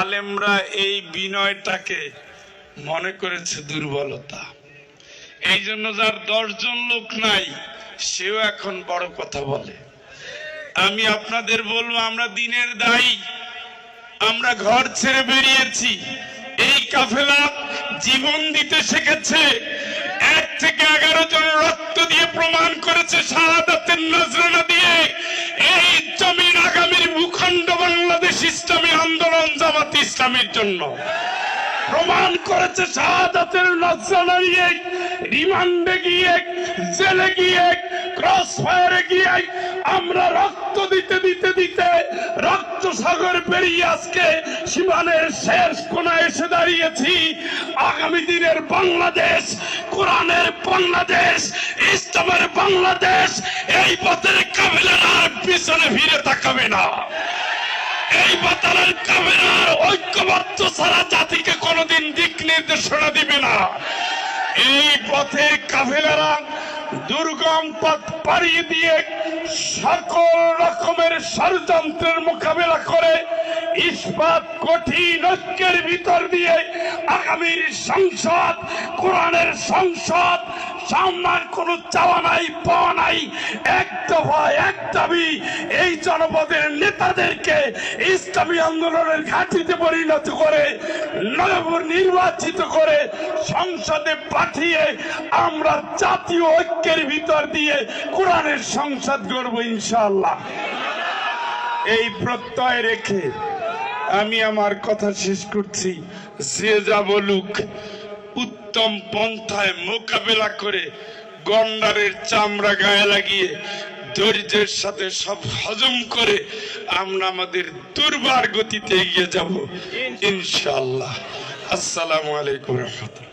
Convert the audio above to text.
আলেমরা এই বিনয়টাকে মনে করেছে দুর্বলতা। এই জন্য যার দশজন লোক নাই, সেও এখন বড় কথা বলে। আমি আপনাদের বলব, আমরা দিনের দায়ী। আমরা ঘর ছেড়ে বেরিয়েছি। এই কাফেলা জীবন দিতে শিখেছে। এক থেকে এগারো জন রক্ত দিয়ে প্রমাণ করেছে শাহাদাতের নজরানা দিয়ে। এই জমিন ইসলামের জন্য। প্রমাণ করেছে শাহাদাতের নজরানা নিয়ে। রিমান্ডে গিয়ে, জেলে গিয়ে, ক্রস ফায়ারে গিয়ে আমরা রক্ত দিতে দিতে দিতে রক্ত সাগর পেরিয়ে আজকে সীমানের শেষ কোনায় এসে দাঁড়িয়েছি। আগামী দিনের বাংলাদেশ, কোরআনের বাংলাদেশ, ইসলামের বাংলাদেশ এই পথের কাবিলার পিছনে ফিরে তাকাবে না। এই বাতালের কামেরার ঐক্যবদ্ধ ছাড়া জাতিকে কোনোদিন দিক নির্দেশনা দিবে না। এই পথে কাফেলারা দুর্গম পথ পাড়িয়ে দিয়ে সকল রকমের ষড়যন্ত্রের মোকাবেলা করে ইস্পাত কঠিন ঐক্যের ভিতর দিয়ে আগামীর সংসদ, কোরআনের সংসদ, সামনার কোন চাওয়া নাই, পাওয়া নাই, এক দফা, এক দাবি, এই জনপদের নেতাদেরকে ইসলামী আন্দোলনের ঘাটিতে পরিণত করে নির্বাচিত করে সংসদে পাঠিয়ে আমরা জাতীয় ঐক্যের ভিতর দিয়ে কোরআনের সংসদ গড়ব ইনশাআল্লাহ। এই প্রত্যয় রেখে আমি আমার কথা শেষ করছি। যে যা বলুক, উত্তম পন্থায় মোকাবেলা করে গন্ডারের চামড়া গায়ে লাগিয়ে ধৈর্যের সাথে সব হজম করে আমরা আমাদের দুর্বার গতিতে এগিয়ে যাব। ইনশাল্লাহ আসসালামু আলাইকুম রহমতুল্লাহ।